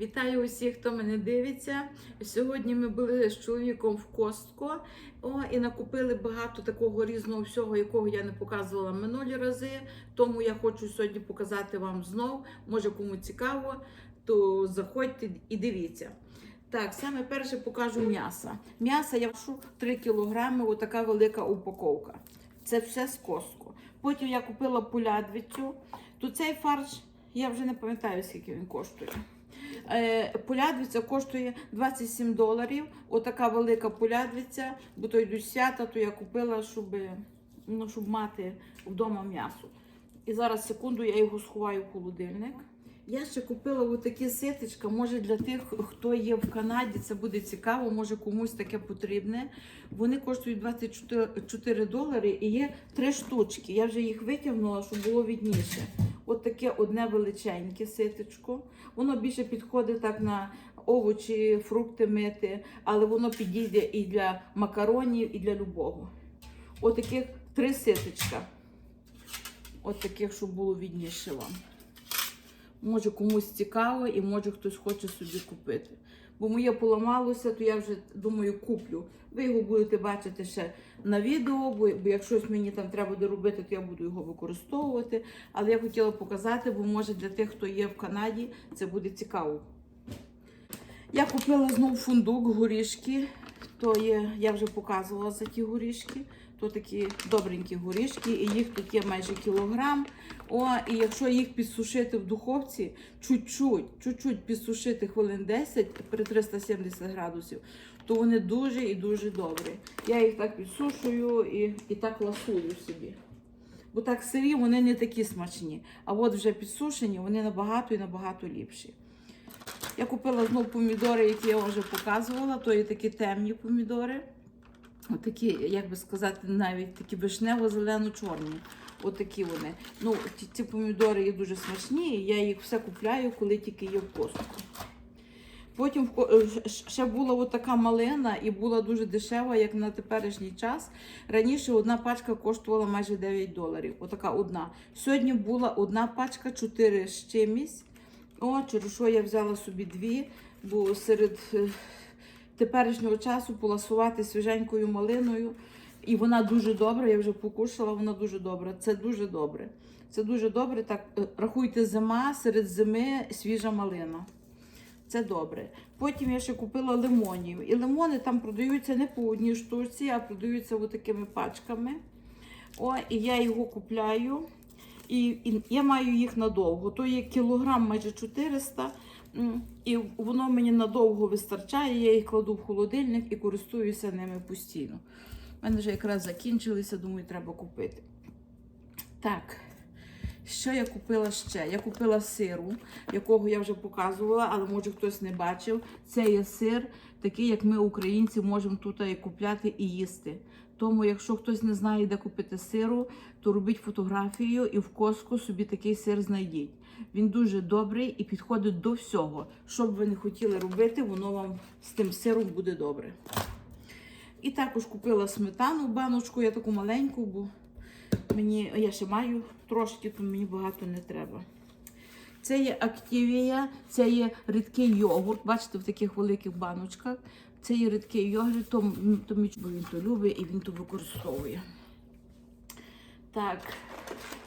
Вітаю усіх, хто мене дивиться. Сьогодні ми були з чоловіком в Костко о, і накупили багато такого різного всього, якого я не показувала минулі рази. Тому я хочу сьогодні показати вам знов. Може кому цікаво, то заходьте і дивіться. Так, саме перше покажу м'ясо. М'ясо я вшу 3 кілограми, отака велика упаковка. Це все з Костко. Потім я купила полядвицю. То цей фарш, я вже не пам'ятаю, скільки він коштує. Е, Полядвиця коштує 27 доларів. Отака велика полядвиця, бо то йдуть свята, то я купила, щоб, ну, щоб мати вдома м'ясо. І зараз секунду я його сховаю в холодильник. Я ще купила отакі ситечка. Може для тих, хто є в Канаді, це буде цікаво, може комусь таке потрібне. Вони коштують 24 долари і є три штучки. Я вже їх витягнула, щоб було відніше. От таке одне величеньке ситечко. Воно більше підходить так на овочі, фрукти мити, але воно підійде і для макаронів, і для любого. От таких три ситечка. От таких, щоб було відніше вам. Може комусь цікаво і може хтось хоче собі купити. Бо моє поламалося, то я вже думаю куплю. Ви його будете бачити ще на відео, бо, бо як щось мені там треба доробити, то я буду його використовувати. Але я хотіла показати, бо може для тих, хто є в Канаді, це буде цікаво. Я купила знову фундук, горішки. То є, я вже показувала за ті горішки. То такі добренькі горішки, і їх тут є майже кілограм. О, і якщо їх підсушити в духовці, чуть-чуть, чуть-чуть підсушити хвилин 10 при 370 градусів, то вони дуже і дуже добрі. Я їх так підсушую і, і так ласую собі. Бо так сирі вони не такі смачні. А от вже підсушені, вони набагато і набагато ліпші. Я купила знову помідори, які я вже показувала, то є такі темні помідори. Отакі, як би сказати, навіть такі вишнево-зелено-чорні. Отакі вони. Ну, ці, ці помідори є дуже смачні, і я їх все купляю, коли тільки є в костку. Потім е, ще була така малина і була дуже дешева, як на теперішній час. Раніше одна пачка коштувала майже 9 доларів. Отака одна. Сьогодні була одна пачка 4 з чимось. О, через що я взяла собі дві, бо серед е, теперішнього часу поласувати свіженькою малиною. І вона дуже добра, я вже покушала, вона дуже добра. Це дуже добре. Це дуже добре. Так, е, рахуйте, зима, серед зими свіжа малина. Це добре. Потім я ще купила лимонів. І лимони там продаються не по одній штуці, а продаються такими пачками. О, і я його купляю. І, і я маю їх надовго. То є кілограм майже 400, м, і воно мені надовго вистачає. Я їх кладу в холодильник і користуюся ними постійно. У мене вже якраз закінчилися, думаю, треба купити. Так, що я купила ще? Я купила сиру, якого я вже показувала, але може хтось не бачив. Це є сир, такий, як ми, українці, можемо тут і купляти і їсти. Тому, якщо хтось не знає, де купити сиру, то робіть фотографію і в коску собі такий сир знайдіть. Він дуже добрий і підходить до всього. Що б ви не хотіли робити, воно вам з тим сиром буде добре. І також купила сметану баночку, я таку маленьку, бо мені, я ще маю трошки, то мені багато не треба. Це є активія, це є рідкий йогурт. Бачите, в таких великих баночках. Це є рідкий йогурт, то, то він то любить і він то використовує. Так,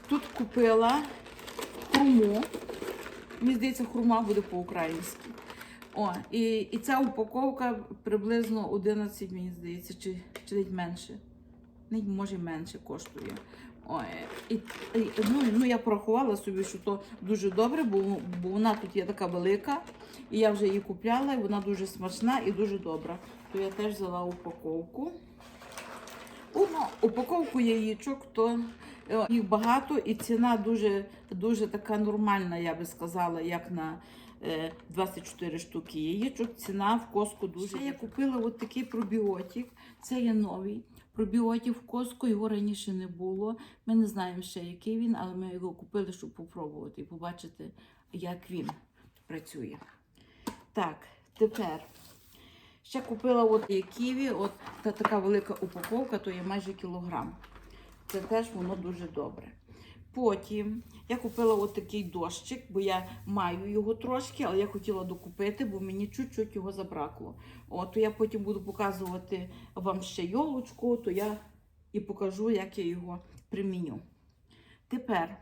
тут купила хурму. Мені здається, хурма буде по-українськи. О, і, і ця упаковка приблизно 11, мені здається, чи, чи навіть менше. Навіть може менше коштує. Ой, і, і, ну, ну, я порахувала собі, що то дуже добре, бо, бо вона тут є така велика, і я вже її купляла, і вона дуже смачна і дуже добра. То я теж взяла упаковку. Ну, упаковку яєчок, то е, їх багато, і ціна дуже, дуже така нормальна, я би сказала, як на е, 24 штуки яєчок. Ціна в коску дуже. Ще я купила от такий пробіотик. Це є новий. Пробіотик в коску, його раніше не було. Ми не знаємо ще, який він, але ми його купили, щоб попробувати і побачити, як він працює. Так, тепер. Ще купила от ківі, от та така велика упаковка, то є майже кілограм. Це теж воно дуже добре. Потім я купила отакий дощик, бо я маю його трошки, але я хотіла докупити, бо мені чуть-чуть його забракло. От, то я потім буду показувати вам ще йолочку, то я і покажу, як я його приміню. Тепер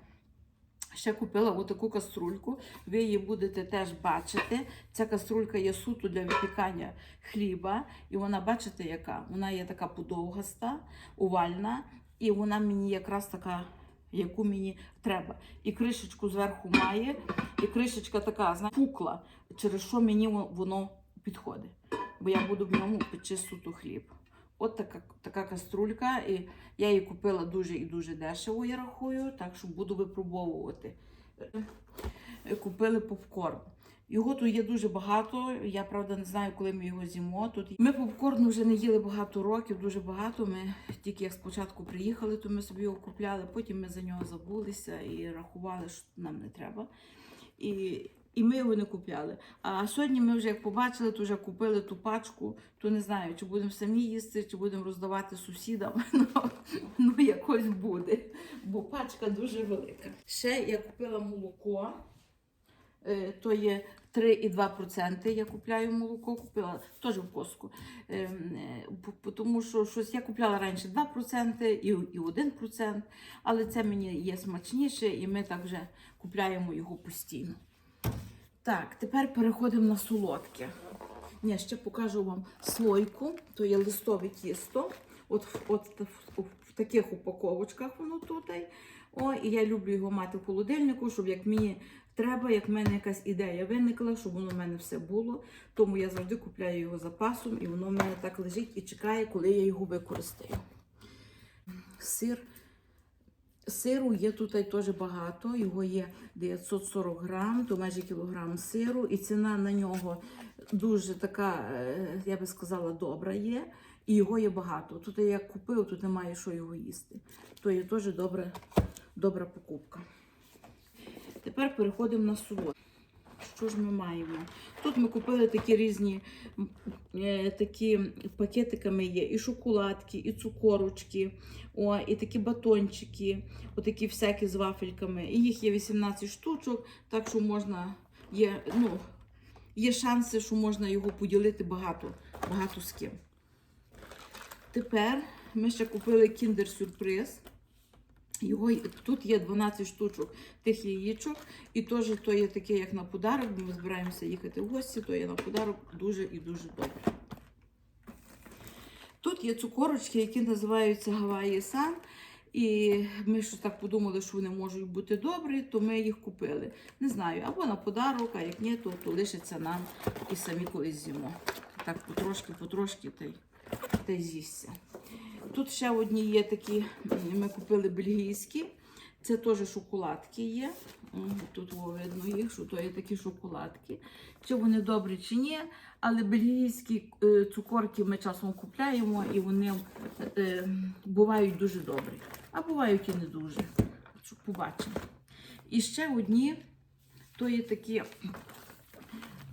ще купила отаку каструльку. Ви її будете теж бачити. Ця каструлька є суто для випікання хліба. І вона, бачите, яка? Вона є така подовгаста, овальна, і вона мені якраз така, яку мені треба. І кришечку зверху має, і кришечка така, знаєте, пукла, через що мені воно підходить. Бо я буду в ньому печи суто хліб. От така, така каструлька, і я її купила дуже і дуже дешево, я рахую, так що буду випробовувати. Купили попкорн. Його тут є дуже багато. Я правда не знаю, коли ми його з'їмо. Тут ми попкорну вже не їли багато років, дуже багато. Ми тільки як спочатку приїхали, то ми собі його купляли. Потім ми за нього забулися і рахували, що нам не треба. І, і ми його не купляли. А сьогодні ми вже як побачили, то вже купили ту пачку, то не знаю, чи будемо самі їсти, чи будемо роздавати сусідам. Ну, ну якось буде, бо пачка дуже велика. Ще я купила молоко. Е, То є 3,2%. Я купляю молоко, купила теж в коску. Ем, е, Тому що щось я купляла раніше 2% і, і 1%, але це мені є смачніше, і ми так вже купляємо його постійно. Так, тепер переходимо на солодке. Ні, ще покажу вам слойку, то є листове тісто. От, от в, в таких упаковочках воно тут. О, і я люблю його мати в холодильнику, щоб як мені треба, як в мене якась ідея виникла, щоб воно в мене все було. Тому я завжди купляю його запасом, і воно в мене так лежить і чекає, коли я його використаю. Сир. Сиру є тут теж багато, його є 940 грам, то майже кілограм сиру, і ціна на нього дуже така, е, я би сказала, добра є. І його є багато. Тут я купив, тут немає що його їсти. То є теж добра, добра покупка. Тепер переходимо на солод. Що ж ми маємо? Тут ми купили такі різні е, такі пакетиками є і шоколадки, і цукорочки, о, і такі батончики, отакі всякі з вафельками. І їх є 18 штучок, так що можна є, ну, є шанси, що можна його поділити багато, багато з ким. Тепер ми ще купили кіндер-сюрприз. Його, тут є 12 штучок тих яєчок, і теж то є таке, як на подарок, бо ми збираємося їхати в гості, то є на подарок дуже і дуже добре. Тут є цукорочки, які називаються Гаваї Сан. І ми щось так подумали, що вони можуть бути добрі, то ми їх купили. Не знаю, або на подарок, а як ні, то, то лишиться нам і самі колись з'їмо. Так потрошки, потрошки та й, з'їсться. Тут ще одні є такі, ми купили бельгійські. Це теж шоколадки є. Тут видно їх, що то є такі шоколадки. Чи вони добрі, чи ні. Але бельгійські е, цукорки ми часом купляємо і вони е, бувають дуже добрі. А бувають і не дуже. Побачимо. І ще одні, то є такі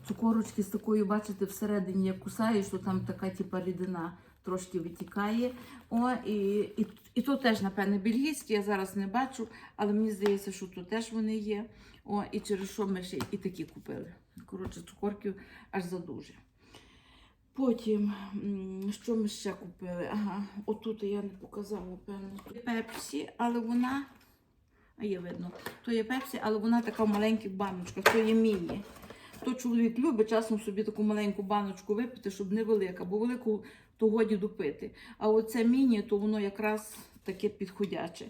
цукорочки з такою, бачите, всередині як кусаєш, то там така типа рідина трошки витікає. О, і, і, і то теж, напевне, бельгійські, я зараз не бачу, але мені здається, що тут теж вони є. О, і через що ми ще і такі купили. Коротше, цукорків аж задуже. Потім, що ми ще купили? Ага, отут я не показала, певно. Пепсі, але вона. А є видно, то є пепсі, але вона така в маленьких баночках, то є міні. То чоловік любить часом собі таку маленьку баночку випити, щоб не велика, бо велику то годі допити. А оце міні, то воно якраз таке підходяче.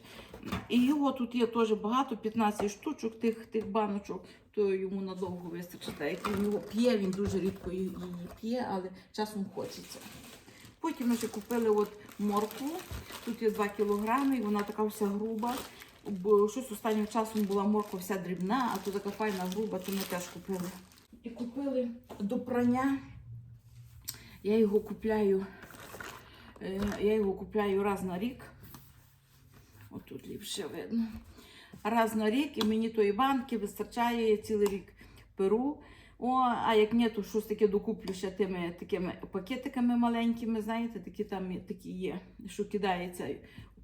І його тут є теж багато, 15 штучок тих, тих баночок, то йому надовго вистачить. Як він його п'є, він дуже рідко її п'є, але часом хочеться. Потім ми ще купили от моркву. Тут є 2 кілограми, і вона така вся груба. Бо щось останнім часом була морква вся дрібна, а то така файна груба, то ми теж купили. І купили до прання. Я його купляю, я його купляю раз на рік. Отут ліпше видно. Раз на рік, і мені тої банки вистачає я цілий рік перу. О, а як ні, то щось таке докуплю ще тими такими пакетиками маленькими, знаєте, такі там такі є, що кидається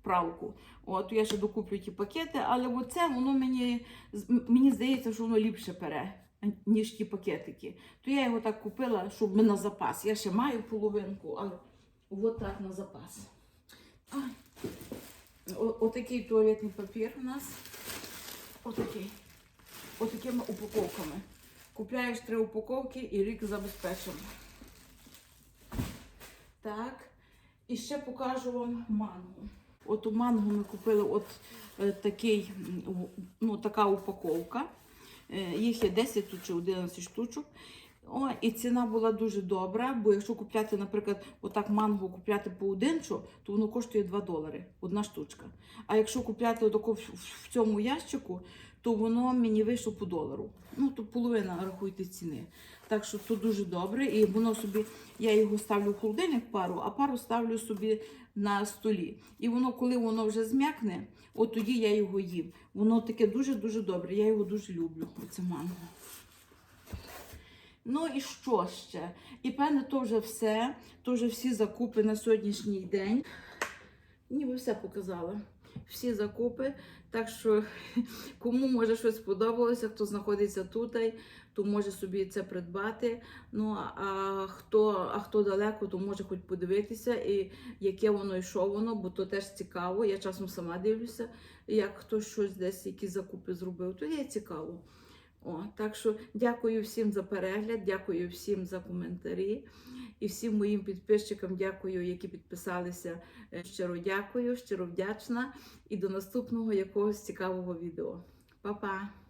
правку. От я ще докуплю ті пакети, але оце воно мені мені здається, що воно ліпше пере, ніж ті пакетики. То я його так купила, щоб на запас. Я ще маю половинку, але от так на запас. Отакий туалетний папір у нас. Отакий. Отакими упаковками. Купляєш три упаковки і рік забезпечено. Так. І ще покажу вам мангу. От у мангу ми купили от е, такий, ну, така упаковка. Е, їх є 10 чи 11 штучок. О, і ціна була дуже добра, бо якщо купляти, наприклад, отак манго купляти поодинчу, то воно коштує 2 долари, одна штучка. А якщо купляти отаку в, цьому ящику, то воно мені вийшло по долару. Ну, то половина рахуйте ціни. Так що то дуже добре. І воно собі, я його ставлю в холодильник пару, а пару ставлю собі на столі. І воно, коли воно вже зм'якне, от тоді я його їм. Воно таке дуже-дуже добре. Я його дуже люблю. Оце манго. Ну і що ще? І певне, то вже все. То вже всі закупи на сьогоднішній день. Ніби все показала. Всі закупи. Так що, кому може щось сподобалося, хто знаходиться тут, то може собі це придбати. Ну а хто, а хто далеко, то може хоч подивитися, і яке воно і що воно, бо то теж цікаво. Я часом сама дивлюся, як хтось щось десь, якісь закупи зробив, то є цікаво. О, так що дякую всім за перегляд, дякую всім за коментарі і всім моїм підписчикам дякую, які підписалися. Е, Щиро дякую, щиро вдячна і до наступного якогось цікавого відео. Па-па!